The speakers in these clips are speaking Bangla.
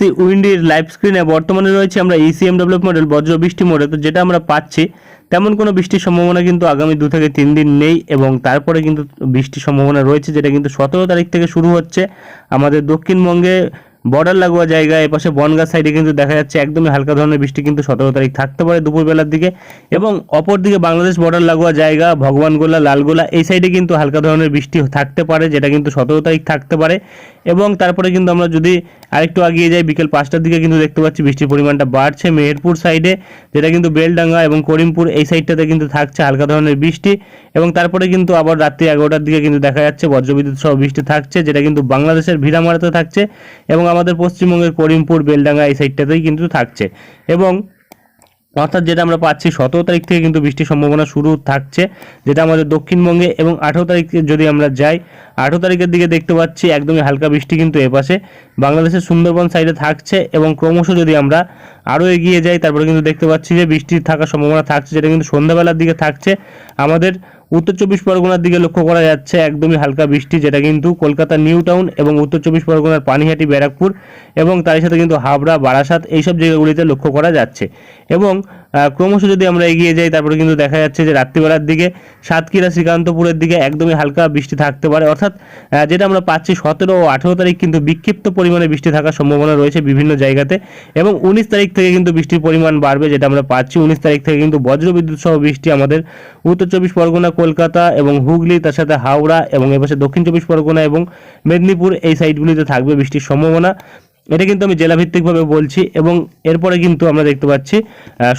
এসেছি উইন্ডির লাইভ স্ক্রিনে বর্তমানে রয়েছে আমরা ইসিএম ডেভেলপ মডেল বজ্র বৃষ্টি মোডে। তো যেটা আমরা পাচ্ছি, তেমন কোনো বৃষ্টির সম্ভাবনা কিন্তু আগামী দু থেকে তিন দিন নেই এবং তারপরে কিন্তু বৃষ্টির সম্ভাবনা রয়েছে, যেটা কিন্তু সতেরো তারিখ থেকে শুরু হচ্ছে। আমাদের দক্ষিণবঙ্গে বর্ডার লাগোয়া জায়গায় এপাশে বনগাঁ সাইডে কিন্তু দেখা যাচ্ছে একদমই হালকা ধরনের বৃষ্টি কিন্তু সতেরো তারিখ থাকতে পারে দুপুরবেলার দিকে এবং অপর দিকে বাংলাদেশ বর্ডার লাগোয়া জায়গা, ভগবানগোলা, লালগোলা, এই সাইডে কিন্তু হালকা ধরনের বৃষ্টি থাকতে পারে, যেটা কিন্তু সতেরো তারিখ থাকতে পারে। এবং তারপরে কিন্তু আমরা যদি আরেকটু আগিয়ে যাই, বিকেল পাঁচটার দিকে কিন্তু দেখতে পাচ্ছি বৃষ্টির পরিমাণটা বাড়ছে মেহেরপুর সাইডে যেটা কিন্তু বেলডাঙ্গা এবং করিমপুর এই সাইডটাতে কিন্তু থাকছে হালকা ধরনের বৃষ্টি। এবং তারপরে কিন্তু আবার রাত্রি এগারোটার দিকে কিন্তু দেখা যাচ্ছে বজ্রবিদ্যুৎ সহ বৃষ্টি থাকছে, যেটা কিন্তু বাংলাদেশের ভিড়ামারাতে থাকছে। এবং আমাদের পশ্চিমবঙ্গের করিমপুর, বেলডাঙ্গা এই সাইডটাতেই কিন্তু থাকছে। এবং অর্থাৎ যেটা আমরা পাচ্ছি, সতেরো তারিখ থেকে কিন্তু বৃষ্টির সম্ভাবনা শুরু থাকছে, যেটা আমাদের দক্ষিণবঙ্গে এবং আঠেরো তারিখে যদি আমরা যাই, আঠেরো তারিখের দিকে দেখতে পাচ্ছি একদমই হালকা বৃষ্টি কিন্তু এপাশে। বাংলাদেশের সুন্দরবন সাইডে থাকছে এবং ক্রমশ যদি আমরা আরও এগিয়ে যাই, তারপরে কিন্তু দেখতে পাচ্ছি যে বৃষ্টি থাকার সম্ভাবনা থাকছে, যেটা কিন্তু সন্ধ্যাবেলার দিকে থাকছে। আমাদের উত্তর চব্বিশ পরগনার দিকে লক্ষ্য করা যাচ্ছে একদমই হালকা বৃষ্টি, যেটা কিন্তু কলকাতা, নিউ টাউন এবং উত্তর চব্বিশ পরগনার পানিহাটি, ব্যারাকপুর এবং তার সাথে কিন্তু হাবড়া, বারাসাত, এইসব জায়গাগুলিতে লক্ষ্য করা যাচ্ছে। এবং ক্রমশ যদি আমরা এগিয়ে যাই, তারপরে কিন্তু দেখা যাচ্ছে যে রাত্রিবেলার দিকে সাতক্ষীরা, শ্রীকান্তপুরের দিকে একদমই হালকা বৃষ্টি থাকতে পারে। অর্থাৎ যেটা আমরা পাচ্ছি, সতেরো ও আঠেরো তারিখ কিন্তু বিক্ষিপ্ত পরিমাণে বৃষ্টি থাকার সম্ভাবনা রয়েছে বিভিন্ন জায়গাতে এবং উনিশ তারিখ থেকে কিন্তু বৃষ্টির পরিমাণ বাড়বে, যেটা আমরা পাচ্ছি। উনিশ তারিখ থেকে কিন্তু বজ্রবিদ্যুৎ সহ বৃষ্টি আমাদের উত্তর চব্বিশ পরগনা, কলকাতা এবং হুগলি, তার সাথে হাওড়া এবং এপাশে দক্ষিণ চব্বিশ পরগনা এবং মেদিনীপুর এই সাইডগুলিতে থাকবে বৃষ্টির সম্ভাবনা। এটা কিন্তু আমি জেলাভিত্তিকভাবে বলছি এবং এরপরে কিন্তু আমরা দেখতে পাচ্ছি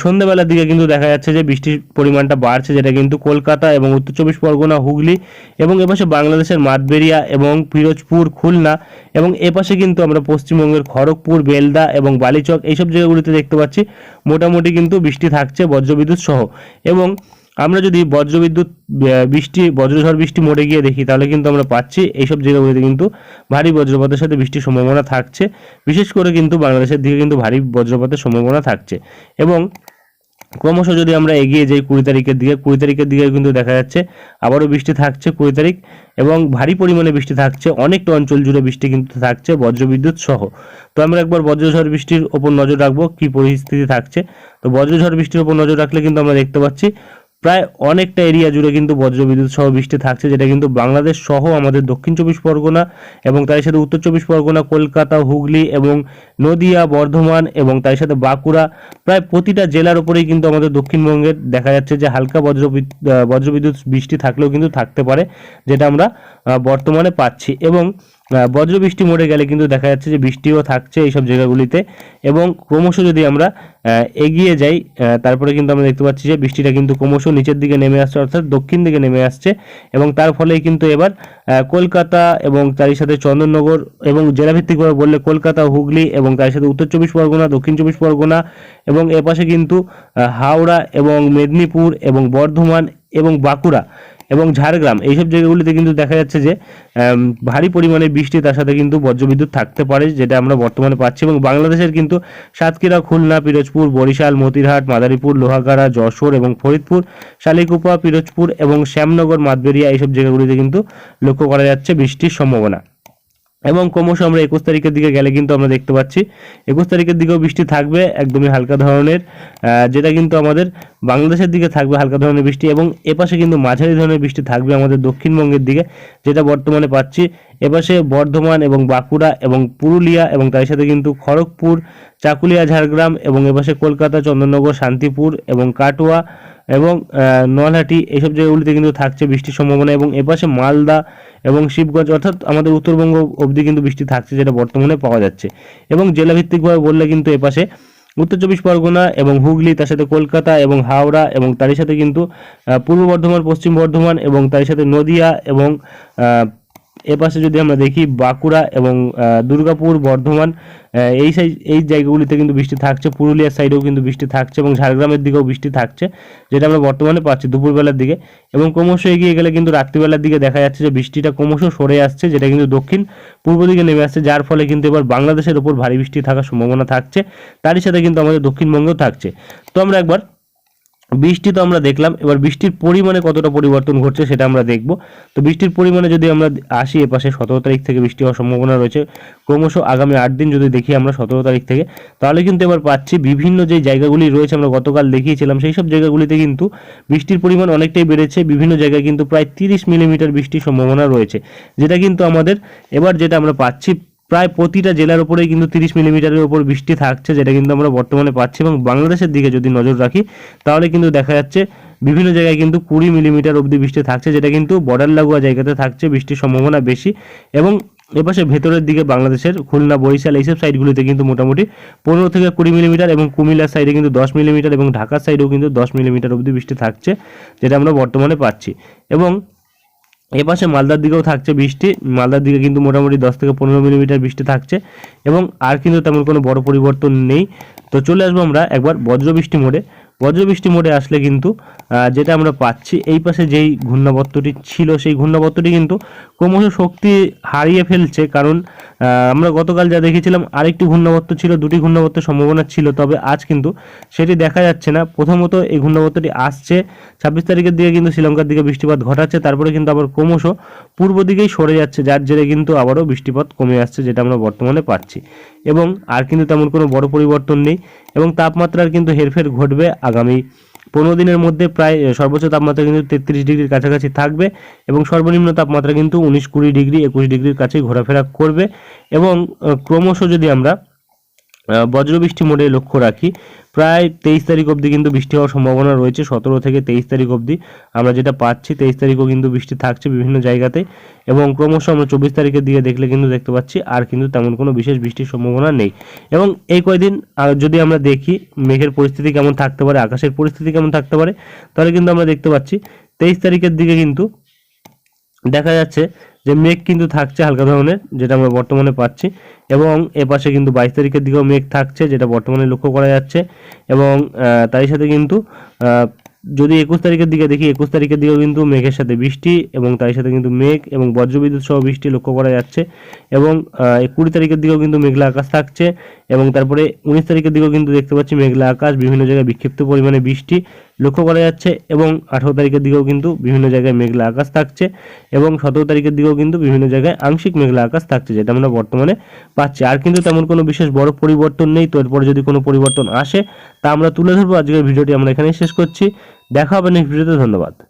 সন্ধ্যাবেলার দিকে কিন্তু দেখা যাচ্ছে যে বৃষ্টির পরিমাণটা বাড়ছে, যেটা কিন্তু কলকাতা এবং উত্তর চব্বিশ পরগনা, হুগলি এবং এপাশে বাংলাদেশের মাতবেরিয়া এবং পিরোজপুর, খুলনা এবং এপাশে কিন্তু আমরা পশ্চিমবঙ্গের খড়গপুর, বেলদা এবং বালিচক, এইসব জায়গাগুলিতে দেখতে পাচ্ছি মোটামুটি কিন্তু বৃষ্টি থাকছে, বজ্রবিদ্যুৎ সহ এবং আমরা যদি বজ্রবিদ্যুৎ বৃষ্টি, বজ্রঝড় বৃষ্টি মোড়ে গিয়ে দেখি, তাহলে কিন্তু আমরা পাচ্ছি এইসব জায়গাগুলিতে কিন্তু ভারী বজ্রপাতের সাথে বৃষ্টির সম্ভাবনা থাকছে। বিশেষ করে কিন্তু বাংলাদেশের দিকে কিন্তু ভারী বজ্রপাতের সম্ভাবনা থাকছে। এবং ক্রমশ যদি আমরা এগিয়ে যাই কুড়ি তারিখের দিকে, কুড়ি তারিখের দিকে কিন্তু দেখা যাচ্ছে আবারও বৃষ্টি থাকছে কুড়ি তারিখ এবং ভারী পরিমাণে বৃষ্টি থাকছে। অনেকটা অঞ্চল জুড়ে বৃষ্টি কিন্তু থাকছে, বজ্রবিদ্যুৎ সহ। তো আমরা একবার বজ্রঝড় বৃষ্টির ওপর নজর রাখব, কি পরিস্থিতি থাকছে। তো বজ্রঝড় বৃষ্টির ওপর নজর রাখলে কিন্তু আমরা দেখতে পাচ্ছি প্রায় অনেকটা এরিয়া জুড়ে কিন্তু বজ্রবিদ্যুৎ সহ বৃষ্টি থাকছে, যেটা কিন্তু বাংলাদেশ সহ আমাদের দক্ষিণ চব্বিশ পরগনা এবং তার সাথে উত্তর চব্বিশ পরগনা, কলকাতা, হুগলি এবং নদিয়া, বর্ধমান এবং তার সাথে বাঁকুড়া, প্রায় প্রতিটা জেলার উপরেই কিন্তু আমাদের দক্ষিণবঙ্গের দেখা যাচ্ছে যে হালকা বজ্রবিদ্যুৎ বজ্রবিদ্যুৎ বৃষ্টি থাকলেও কিন্তু থাকতে পারে, যেটা আমরা বর্তমানে পাচ্ছি এবং আহ, বজ্রবৃষ্টি মোড়ে গেলে কিন্তু দেখা যাচ্ছে যে বৃষ্টিও থাকছে এইসব জায়গাগুলিতে। এবং ক্রমশ যদি আমরা এগিয়ে যাই তারপরে কিন্তু আমরা দেখতে পাচ্ছি যে বৃষ্টিটা কিন্তু ক্রমশ নিচের দিকে নেমে আসছে অর্থাৎ দক্ষিণ দিকে নেমে আসছে। এবং তার ফলে কিন্তু এবার কলকাতা এবং তারই সাথে চন্দননগর এবং জেলাভিত্তিকভাবে বললে কলকাতা হুগলি এবং তার সাথে উত্তর চব্বিশ পরগনা দক্ষিণ চব্বিশ পরগনা এবং এপাশে কিন্তু হাওড়া এবং মেদিনীপুর এবং বর্ধমান এবং বাঁকুড়া। এবং ঝাড়গ্রাম, এইসব জায়গাগুলিতে কিন্তু দেখা যাচ্ছে যে ভারী পরিমাণে বৃষ্টি, তার সাথে কিন্তু বজ্রবিদ্যুৎ থাকতে পারে, যেটা আমরা বর্তমানে পাচ্ছি এবং বাংলাদেশের কিন্তু সাতক্ষীরা, খুলনা, পিরোজপুর, বরিশাল, মতিরহাট, মাদারীপুর, লোহাগাড়া, যশোর এবং ফরিদপুর, শালিকুপা, পিরোজপুর এবং শ্যামনগর মাতবেরিয়া এইসব জায়গাগুলিতে কিন্তু লক্ষ্য করা যাচ্ছে বৃষ্টির সম্ভাবনা। এবং ক্রমশ আমরা একুশ তারিখের দিকে গেলে কিন্তু আমরা দেখতে পাচ্ছি। একুশ তারিখের দিকেও বৃষ্টি থাকবে, একদমই হালকা ধরনের যেটা কিন্তু আমাদের বাংলাদেশের দিকে থাকবে হালকা ধরনের বৃষ্টি এবং এপাশে কিন্তু মাঝারি ধরনের বৃষ্টি থাকবে আমাদের দক্ষিণবঙ্গের দিকে, যেটা বর্তমানে পাচ্ছি। এপাশে বর্ধমান এবং বাঁকুড়া এবং পুরুলিয়া এবং তার সাথে কিন্তু খড়গপুর, চাকুলিয়া, ঝাড়গ্রাম এবং এপাশে কলকাতা চন্দননগর শান্তিপুর এবং কাটোয়া এবং নোয়ালহাটি এইসব জায়গাগুলিতে কিন্তু থাকছে বৃষ্টির সম্ভাবনা এবং এপাশে মালদা এবং শিবগঞ্জ অর্থাৎ আমাদের উত্তরবঙ্গ অবধি কিন্তু বৃষ্টি থাকছে যেটা বর্তমানে পাওয়া যাচ্ছে। এবং জেলাভিত্তিকভাবে বললে কিন্তু এপাশে উত্তর চব্বিশ পরগনা এবং হুগলি, তার সাথে কলকাতা এবং হাওড়া এবং তারই সাথে কিন্তু পূর্ব বর্ধমান, পশ্চিম বর্ধমান এবং তারই সাথে নদিয়া এবং এপাশে যদি আমরা দেখি বাঁকুড়া এবং দুর্গাপুর, বর্ধমান এই সাইড এই জায়গাগুলিতে কিন্তু বৃষ্টি থাকছে। পুরুলিয়ার সাইডেও কিন্তু বৃষ্টি থাকছে এবং ঝাড়গ্রামের দিকেও বৃষ্টি থাকছে, যেটা আমরা বর্তমানে পাচ্ছি দুপুরবেলার দিকে। এবং ক্রমশ এগিয়ে গেলে কিন্তু রাত্রিবেলার দিকে দেখা যাচ্ছে যে বৃষ্টিটা ক্রমশ সরে আসছে, যেটা কিন্তু দক্ষিণ পূর্ব দিকে নেমে আসছে, যার ফলে কিন্তু এবার বাংলাদেশের উপর ভারী বৃষ্টি থাকার সম্ভাবনা থাকছে। তারই সাথে কিন্তু আমাদের দক্ষিণবঙ্গেও থাকছে। তো আমরা একবার বৃষ্টি তো আমরা দেখলাম, এবার বৃষ্টির পরিমাণে কতটা পরিবর্তন ঘটছে সেটা আমরা দেখব। তো বৃষ্টির পরিমাণে যদি আমরা আসি এপাশে, সতেরো তারিখ থেকে বৃষ্টি হওয়ার সম্ভাবনা রয়েছে। ক্রমশ আগামী আট দিন যদি দেখি আমরা সতেরো তারিখ থেকে, তাহলে কিন্তু এবার পাচ্ছি বিভিন্ন যে জায়গাগুলি রয়েছে আমরা গতকাল দেখিয়েছিলাম, সেই সব জায়গাগুলিতে কিন্তু বৃষ্টির পরিমাণ অনেকটাই বেড়েছে। বিভিন্ন জায়গায় কিন্তু প্রায় তিরিশ মিলিমিটার বৃষ্টির সম্ভাবনা রয়েছে। যেটা কিন্তু আমাদের, এবার যেটা আমরা পাচ্ছি প্রায় প্রতিটা জেলার উপরেই কিন্তু তিরিশ মিলিমিটারের উপর বৃষ্টি থাকছে, যেটা কিন্তু আমরা বর্তমানে পাচ্ছি এবং বাংলাদেশের দিকে যদি নজর রাখি, তাহলে কিন্তু দেখা যাচ্ছে বিভিন্ন জায়গায় কিন্তু কুড়ি মিলিমিটার অবধি বৃষ্টি থাকছে, যেটা কিন্তু বর্ডার লাগোয়া জায়গাতে থাকছে বৃষ্টির সম্ভাবনা বেশি। এবং এপাশে ভেতরের দিকে বাংলাদেশের খুলনা, বরিশাল এইসব সাইডগুলিতে কিন্তু মোটামুটি পনেরো থেকে কুড়ি মিলিমিটার এবং কুমিল্লার সাইডে কিন্তু দশ মিলিমিটার এবং ঢাকার সাইডেও কিন্তু দশ মিলিমিটার অবধি বৃষ্টি থাকছে, যেটা আমরা বর্তমানে পাচ্ছি। এবং এপাশে মালদার দিকেও থাকছে বৃষ্টি, মালদার দিকে কিন্তু মোটামুটি দশ থেকে পনেরো মিলিমিটার বৃষ্টি থাকছে এবং আর কিন্তু তেমন কোনো বড় পরিবর্তন নেই। তো চলে আসব আমরা একবার বজ্রবৃষ্টি মোড়ে। বজ্রবৃষ্টি মোড়ে আসলে কিন্তু যেটা আমরা পাচ্ছি, এই পাশে যেই ঘূর্ণাবর্তটি ছিল, সেই ঘূর্ণাবর্তটি কিন্তু ক্রমশ শক্তি হারিয়ে ফেলছে। কারণ আমরা গতকাল যা দেখেছিলাম, আরেকটি ঘূর্ণাবর্ত ছিল, দুটি ঘূর্ণাবর্তের সম্ভাবনা ছিল, তবে আজ কিন্তু সেটি দেখা যাচ্ছে না। প্রথমত এই ঘূর্ণাবর্তটি আসছে, ছাব্বিশ তারিখের দিকে কিন্তু শ্রীলঙ্কার দিকে বৃষ্টিপাত ঘটাচ্ছে, তারপরে কিন্তু আবার ক্রমশ পূর্ব দিকেই সরে যাচ্ছে, যার জেরে কিন্তু আবারও বৃষ্টিপাত কমে আসছে, যেটা আমরা বর্তমানে পাচ্ছি। এবং আর কিন্তু তেমন কোনো বড় পরিবর্তন নেই এবং তাপমাত্রার কিন্তু হেরফের ঘটবে আগামী পনেরো দিনের মধ্যে প্রায় সর্বোচ্চ তাপমাত্রা কিন্তু তেত্রিশ ডিগ্রির কাছাকাছি থাকবে এবং সর্বনিম্ন তাপমাত্রা কিন্তু উনিশ কুড়ি ডিগ্রি, একুশ ডিগ্রির কাছেই ঘোরাফেরা করবে এবং ক্রমশ যদি আমরা বজ্রবৃষ্টি মোডে লক্ষ্য রাখি। প্রায় তেইশ তারিখ অবধি কিন্তু বৃষ্টি হওয়ার সম্ভাবনা রয়েছে। সতেরো থেকে তেইশ তারিখ অবধি আমরা যেটা পাচ্ছি, তেইশ তারিখও কিন্তু বৃষ্টি থাকছে বিভিন্ন জায়গাতে। এবং ক্রমশ আমরা চব্বিশ তারিখের দিকে দেখলে কিন্তু দেখতে পাচ্ছি, আর কিন্তু তেমন কোনো বিশেষ বৃষ্টির সম্ভাবনা নেই। এবং এই কয়দিন যদি আমরা দেখি মেঘের পরিস্থিতি কেমন থাকতে পারে, আকাশের পরিস্থিতি কেমন থাকতে পারে, তাহলে কিন্তু আমরা দেখতে পাচ্ছি, তেইশ তারিখের দিকে কিন্তু দেখা যাচ্ছে যে মেঘ কিন্তু থাকছে হালকা ধরনের, যেটা আমরা বর্তমানে পাচ্ছি। এবং এপাশে কিন্তু বাইশ তারিখের দিকেও মেঘ থাকছে, যেটা বর্তমানে লক্ষ্য করা যাচ্ছে। এবং তারই সাথে কিন্তু যদি একুশ তারিখের দিকে দেখি, একুশ তারিখের দিকেও কিন্তু মেঘের সাথে বৃষ্টি এবং তার সাথে কিন্তু মেঘ এবং বজ্রবিদ্যুৎ সহ বৃষ্টি লক্ষ্য করা যাচ্ছে। এবং কুড়ি তারিখের দিকেও কিন্তু মেঘলা আকাশ থাকছে এবং তারপরে উনিশ তারিখের দিকেও কিন্তু দেখতে পাচ্ছি মেঘলা আকাশ, বিভিন্ন জায়গায় বিক্ষিপ্ত পরিমাণে বৃষ্টি। লক্ষ্য করা যাচ্ছে এবং আঠারো তারিখের দিকেও কিন্তু বিভিন্ন জায়গায় মেঘলা আকাশ থাকছে এবং সতেরো তারিখের দিকেও কিন্তু বিভিন্ন জায়গায় আংশিক মেঘলা আকাশ থাকছে, যেটা আমরা বর্তমানে পাচ্ছি। আর কিন্তু তেমন কোনো বিশেষ বড় পরিবর্তন নেই, তো এরপরে যদি কোনো পরিবর্তন আসে, তা আমরা তুলে ধরবো। আজকের ভিডিওটি আমরা এখানেই শেষ করছি। দেখা হবে নেক্সট ভিডিওতে ধন্যবাদ।